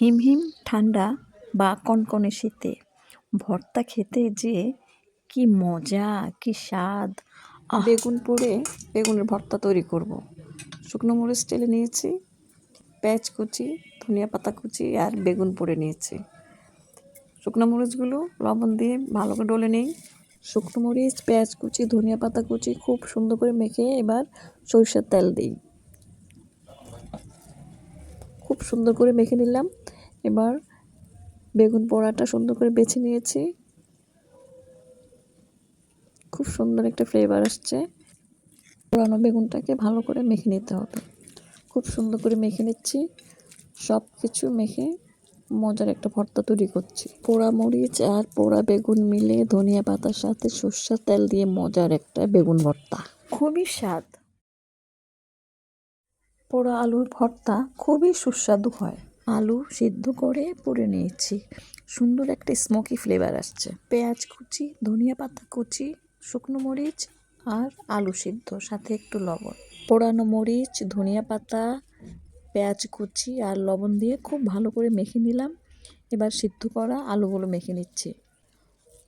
হিমহিম ঠান্ডা বা কনকনে শীতে। ভর্তা খেতে যে কি মজা, কি স্বাদ! বেগুন পোড়ে বেগুনের ভর্তা তৈরি করব। শুকনো মরিচ টেলে নিয়েছি, পেঁয়াজ কুচি, ধনিয়া পাতা কুচি আর বেগুন পোড়ে নিয়েছি। শুকনো মরিচগুলো লবণ দিয়ে ভালো করে ডলে নেই। শুকনো মরিচ, পেঁয়াজ কুচি, ধনিয়া পাতা কুচি খুব সুন্দর করে মেখে এবার সরিষার তেল দিই। খুব সুন্দর করে মেখে নিলাম। এবার বেগুন পোড়াটা সুন্দর করে বেছে নিয়েছি। খুব সুন্দর একটা ফ্লেভার আসছে। পোড়ানো বেগুনটাকে ভালো করে মেখে নিতে হবে। খুব সুন্দর করে মেখে নিচ্ছি। সব কিছু মেখে মজার একটা ভর্তা তৈরি করছি। পোড়া মরিচ আর পোড়া বেগুন মিলে ধনিয়া পাতার সাথে সর্ষার তেল দিয়ে মজার একটা বেগুন ভর্তা। খুবই স্বাদ। পোড়া আলুর ভর্তা খুবই সুস্বাদু হয়। আলু সিদ্ধ করে পুড়ে নিয়েছি। সুন্দর একটা স্মোকি ফ্লেভার আসছে। পেঁয়াজ কুচি, ধনিয়া পাতা কুচি, শুকনো মরিচ আর আলু সিদ্ধ, সাথে একটু লবণ। পোড়ানো মরিচ, ধনিয়া পাতা, পেঁয়াজ কুচি আর লবণ দিয়ে খুব ভালো করে মেখে নিলাম। এবার সিদ্ধ করা আলুগুলো মেখে নিচ্ছি।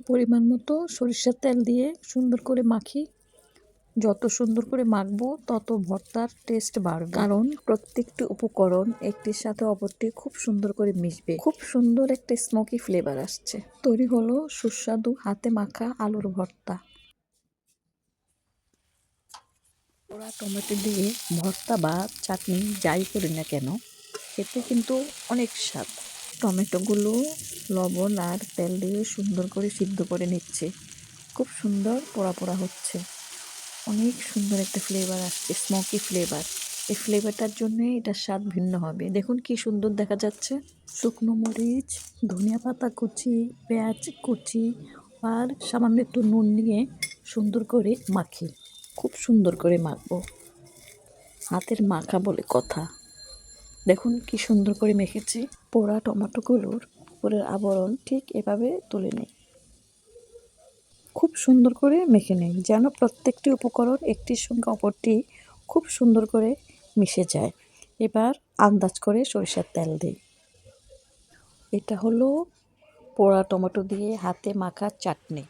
পরিমাণ মতো সরিষার তেল দিয়ে সুন্দর করে মাখি যত সুন্দর করে মাখবো, তত ভর্তার টেস্ট বাড়বে। কারণ প্রত্যেকটি উপকরণ একটির সাথে অপরটি খুব সুন্দর করে মিশবে। খুব সুন্দর একটা স্মোকি ফ্লেভার আসছে। তৈরি হলো সুস্বাদু হাতে মাখা আলুর ভর্তা। পোড়া টমেটো দিয়ে ভর্তা বা চাটনি যাই করি না কেন, খেতে কিন্তু অনেক স্বাদ। টমেটোগুলো লবণ আর তেল দিয়ে সুন্দর করে সিদ্ধ করে নিচ্ছে। খুব সুন্দর পোড়া পোড়া হচ্ছে। অনেক সুন্দর একটা ফ্লেভার আসছে স্মোকি ফ্লেভার এই ফ্লেভারটার জন্যে এটার স্বাদ ভিন্ন হবে। দেখুন কি সুন্দর দেখা যাচ্ছে। শুকনো মরিচ, ধনিয়া পাতা কুচি, পেঁয়াজ কুচি আর সামান্য একটু নুন নিয়ে সুন্দর করে মাখি। খুব সুন্দর করে মাখবো। হাতের মাখা বলে কথা। দেখুন কি সুন্দর করে মেখেছি। পোড়া টমেটোগুলোর উপরের আবরণ ঠিক এভাবে তুলে নেই। খুব সুন্দর করে মেখে নিই, যেন প্রত্যেকটি উপকরণ একটির সঙ্গে অপরটি খুব সুন্দর করে মিশে যায়। এবার আন্দাজ করে সরিষার তেল দিই। এটা হলো পোড়া টমেটো দিয়ে হাতে মাখা চাটনি।